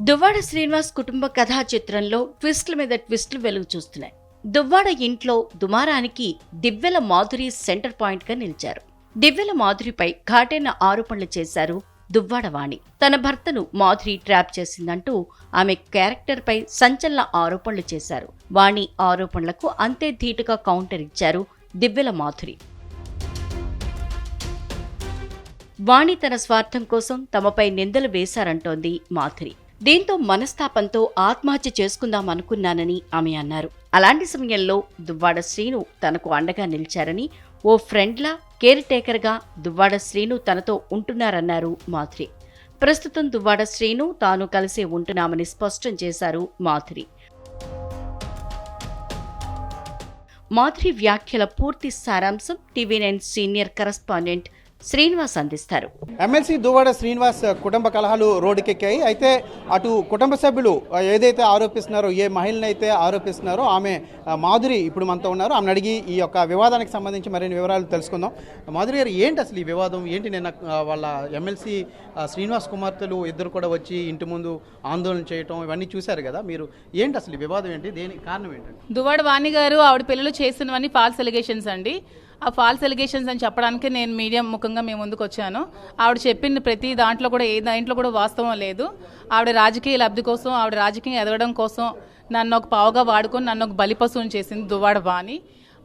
దువ్వాడ శ్రీనివాస్ కుటుంబ కథా చిత్రంలో ట్విస్ట్ల మీద ట్విస్ట్లు వెలుగు చూస్తున్నాయి. దువ్వాడ ఇంట్లో దుమారానికి దివ్యల మాధురి సెంటర్ పాయింట్గా నిలిచారు. దివ్యల మాధురిపై ఘాటైన ఆరోపణలు చేశారు దువ్వాడ వాణి. తన భర్తను మాధురి ట్రాప్ చేసిందంటూ ఆమె క్యారెక్టర్పై సంచలన ఆరోపణలు చేశారు. వాణి ఆరోపణలకు అంతే ధీటుగా కౌంటర్ ఇచ్చారు దివ్యల మాధురి. వాణి తన స్వార్థం కోసం తమపై నిందలు వేశారంటోంది మాధురి. దీంతో మనస్తాపంతో ఆత్మహత్య చేసుకుందామనుకున్నానని ఆమె అన్నారు. అలాంటి సమయంలో దువ్వాడ శ్రీను తనకు అండగా నిలిచారని ఓ ఫ్రెండ్లా కేర్ టేకర్గా దువ్వాడ శ్రీను తనతో ఉంటున్నారన్నారు మాధురి. ప్రస్తుతం దువ్వాడ శ్రీను తాను కలిసే ఉంటున్నామని స్పష్టం చేశారు మాధురి. మాధురి వ్యాఖ్యల పూర్తి సారాంశం TV nine senior correspondent Srinivas అందిస్తారు. ఎమ్మెల్సీ దువ్వాడ శ్రీనివాస్ కుటుంబ కలహాలు రోడ్డుకెక్కాయి. అయితే అటు కుటుంబ సభ్యులు ఏదైతే ఆరోపిస్తున్నారో ఏ మహిళని అయితే ఆరోపిస్తున్నారో ఆమె మాధురి ఇప్పుడు మనతో ఉన్నారు. ఆమెను అడిగి ఈ యొక్క వివాదానికి సంబంధించి మరిన్ని వివరాలు తెలుసుకుందాం. మాధురి గారు ఏంటి అసలు ఈ వివాదం? ఏంటి నిన్న వాళ్ళ ఎమ్మెల్సీ శ్రీనివాస్ కుమార్తెలు ఇద్దరు కూడా వచ్చి ఇంటి ముందు ఆందోళన చేయటం ఇవన్నీ చూశారు కదా? మీరు ఏంటి అసలు ఈ వివాదం ఏంటి? దేనికి కారణం ఏంటండి? దువ్వాడ వాణి గారు ఆవిడ పిల్లలు చేస్తున్నవన్నీ ఫాల్స్ ఎలిగేషన్స్ అండి. ఆ ఫాల్స్ ఎలిగేషన్స్ అని చెప్పడానికి నేను మీడియా ముఖంగా మేము ముందుకు వచ్చాను. ఆవిడ చెప్పింది ప్రతి దాంట్లో కూడా ఏ దాంట్లో కూడా వాస్తవం లేదు. ఆవిడ రాజకీయ లబ్ధి కోసం ఆవిడ రాజకీయం ఎదగడం కోసం నన్ను ఒక పావుగా వాడుకొని నన్ను ఒక బలిపశువుని చేసింది దువ్వాడ బాని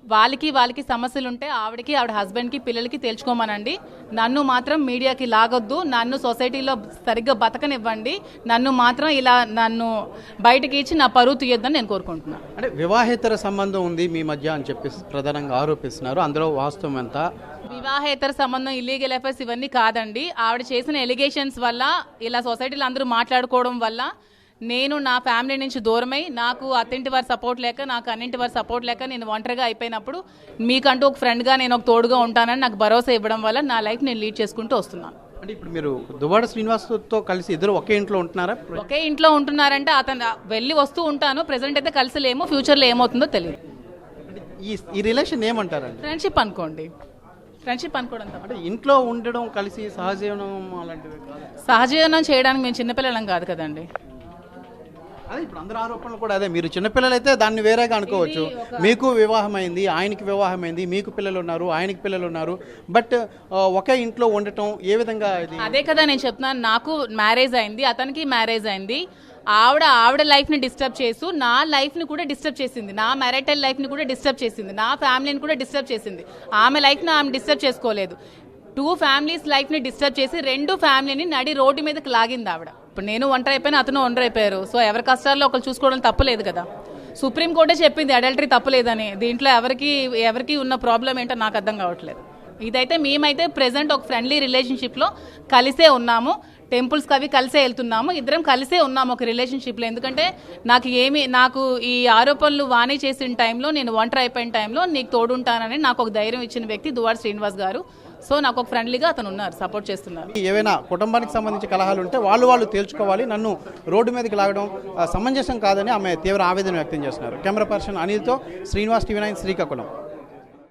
వాళ్ళకి వాళ్ళకి సమస్యలు ఉంటే ఆవిడకి ఆవిడ హస్బెండ్కి పిల్లలకి తేల్చుకోమనండి. నన్ను మాత్రం మీడియాకి లాగొద్దు. నన్ను సొసైటీలో సరిగ్గా బతకనివ్వండి. నన్ను మాత్రం ఇలా నన్ను బయటకి ఇచ్చి నా పరువు తీయొద్దని నేను కోరుకుంటున్నాను అంటే వివాహేతర సంబంధం ఉంది మీ మధ్య అని చెప్పి ప్రధానంగా ఆరోపిస్తున్నారు. అందులో వాస్తవం ఎంత? వివాహేతర సంబంధం ఇల్లీగల్ అఫైర్స్ ఇవన్నీ కాదండి. ఆవిడ చేసిన ఎలిగేషన్స్ వల్ల ఇలా సొసైటీలో అందరూ మాట్లాడుకోవడం వల్ల నేను నా ఫ్యామిలీ నుంచి దూరమై నాకు అత్తింటి వారి సపోర్ట్ లేక నాకు అన్నింటి వారి సపోర్ట్ లేక నేను ఒంటరిగా అయిపోయినప్పుడు మీకంటూ ఒక ఫ్రెండ్గా నేను ఒక తోడుగా ఉంటానని నాకు భరోసా ఇవ్వడం వల్ల నా లైఫ్ నేను లీడ్ చేసుకుంటూ వస్తున్నాను. అంటే ఇప్పుడు మీరు దువ్వాడ శ్రీనివాస్తో కలిసి ఇద్దరు ఒకే ఇంట్లో ఉంటున్నారా? ఒకే ఇంట్లో ఉంటున్నారంటే అతను వెళ్ళి వస్తూ ఉంటాను ప్రెసెంట్ అయితే కలిసి లేము ఫ్యూచర్లో ఏమవుతుందో తెలియదు. ఈ ఈ రిలేషన్ ఏమంటారండి? ఫ్రెండ్షిప్ అనుకోండి. ఫ్రెండ్షిప్ అనుకోవడం అంటే ఇంట్లో ఉండడం కలిసి సహజీవనం అలాంటివి సహజీవనం చేయడానికి మేము చిన్నపిల్లలం కాదు కదండి. అదే ఇప్పుడు అందరు ఆరోపణలు కూడా అదే. మీరు చిన్నపిల్లలు అయితే దాన్ని వేరేగా అనుకోవచ్చు. మీకు వివాహం అయింది ఆయనకి వివాహం అయింది మీకు పిల్లలు ఉన్నారు ఆయనకి పిల్లలు ఉన్నారు బట్ ఒకే ఇంట్లో ఉండటం ఏ విధంగా అదే కదా నేను చెప్తున్నాను. నాకు మ్యారేజ్ అయింది అతనికి మ్యారేజ్ అయింది. ఆవిడ ఆవిడ లైఫ్ని డిస్టర్బ్ చేస్తూ నా లైఫ్ని కూడా డిస్టర్బ్ చేసింది. నా మ్యారిటల్ లైఫ్ని కూడా డిస్టర్బ్ చేసింది. నా ఫ్యామిలీని కూడా డిస్టర్బ్ చేసింది. ఆమె లైఫ్ని ఆమె డిస్టర్బ్ చేసుకోలేదు. టూ ఫ్యామిలీస్ లైఫ్ని డిస్టర్బ్ చేసి రెండు ఫ్యామిలీని నడి రోడ్డు మీదకి లాగింది ఆవిడ. ఇప్పుడు నేను ఒంటరి అయిపోయినా అతను ఒంటరి అయిపోయారు. సో ఎవరి కష్టాల్లో ఒకరు చూసుకోవడం తప్పలేదు కదా. సుప్రీం కోర్టే చెప్పింది అడల్టరీ తప్పలేదని. దీంట్లో ఎవరికి ఎవరికి ఉన్న ప్రాబ్లం ఏంటో నాకు అర్థం కావట్లేదు. ఇదైతే మేమైతే ప్రెసెంట్ ఒక ఫ్రెండ్లీ రిలేషన్షిప్లో కలిసే ఉన్నాము. టెంపుల్స్కి అవి కలిసే వెళ్తున్నాము. ఇద్దరం కలిసే ఉన్నాము ఒక రిలేషన్షిప్లో. ఎందుకంటే నాకు ఏమి నాకు ఈ ఆరోపణలు వాణి చేసిన టైంలో నేను ఒంటరి అయిపోయిన టైంలో నీకు తోడుంటానని నాకు ఒక ధైర్యం ఇచ్చిన వ్యక్తి దువార్ శ్రీనివాస్ గారు. సో నాకు ఒక ఫ్రెండ్లీగా అతను ఉన్నారు సపోర్ట్ చేస్తున్నారు. ఏవైనా కుటుంబానికి సంబంధించి కలహాలు ఉంటే వాళ్ళు వాళ్ళు తేల్చుకోవాలి. నన్ను రోడ్డు మీదకి లాగడం సమంజసం కాదని ఆమె తీవ్ర ఆవేదన వ్యక్తం చేస్తున్నారు. కెమెరా పర్సన్ అనిల్తో శ్రీనివాస్ టీవీ నైన్ శ్రీకాకుళం.